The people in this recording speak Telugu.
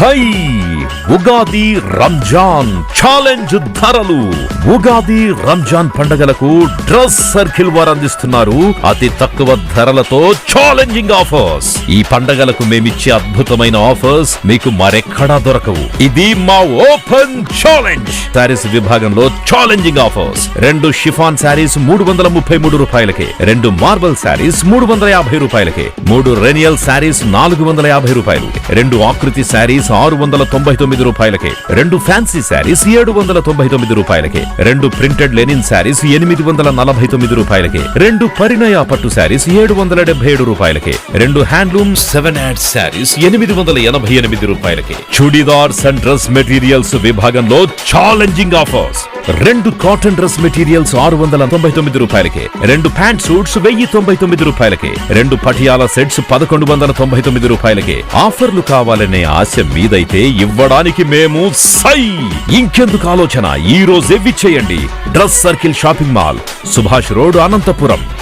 సై ఉగాది రంజాన్ ఛాలెంజ్ ధరలు. ఉగాది రంజాన్ పండగలకు డ్రెస్ సర్కిల్ వారు అందిస్తున్నారు. అతి తక్కువ ధరలతో ఛాలెంజింగ్ ఆఫర్స్. ఈ పండగలకు మేమిచ్చే అద్భుతమైన ఆఫర్స్ మీకు మరెక్కడా దొరకవు. ఇది మా ఓపెన్ ఛాలెంజ్. శారీస్ విభాగంలో ఛాలెంజింగ్ ఆఫర్స్. రెండు షిఫాన్ శారీస్ మూడు వందల ముప్పై మూడు రూపాయలకే. రెండు మార్బల్ శారీస్ మూడు వందల యాభై రూపాయలకే. మూడు రెనియల్ శారీస్ నాలుగు వందల యాభై రూపాయలు. రెండు ఆకృతి శారీస్ ఆరు వందల తొంభై తొమ్మిది రూపాయలకే. రెండు ఫ్యాన్సీ శారీస్ ఏడు వందల తొంభై తొమ్మిది రూపాయలకే. రెండు ప్రింటెడ్ లెనిన్ శారీస్ ఎనిమిది వందల నలభై తొమ్మిది రూపాయలకే. రెండు పరిణయ పట్టు శారీస్ ఏడు వందల డెబ్బై ఏడు రూపాయలకే. రెండు హ్యాండ్లూమ్ సెవెన్ యాడ్ శారీస్ ఎనిమిది వందల ఎనభై ఎనిమిది రూపాయలకే. చుడీదార్స్ అండ్ డ్రెస్ మెటీరియల్స్ విభాగంలో ఛాలెంజింగ్ ఆఫర్స్ రెండు కాటన్ డ్రెస్ మెటీరియల్స్ ఆరు వందల తొంభై తొమ్మిది రూపాయలకే రెండు ప్యాంట్ సూట్స్ వెయ్యి తొంభై తొమ్మిది రూపాయలకే రెండు పటియాల సెట్స్ పదకొండు వందల తొంభై తొమ్మిది రూపాయలకే ఆఫర్లు కావాలనే ఆశ మీదైతే ఇవ్వడానికి మేము సై! ఇంకెందుకు ఆలోచన? ఈ రోజే విచ్చేయండి dress circle shopping mall Subhash road Anantapuram.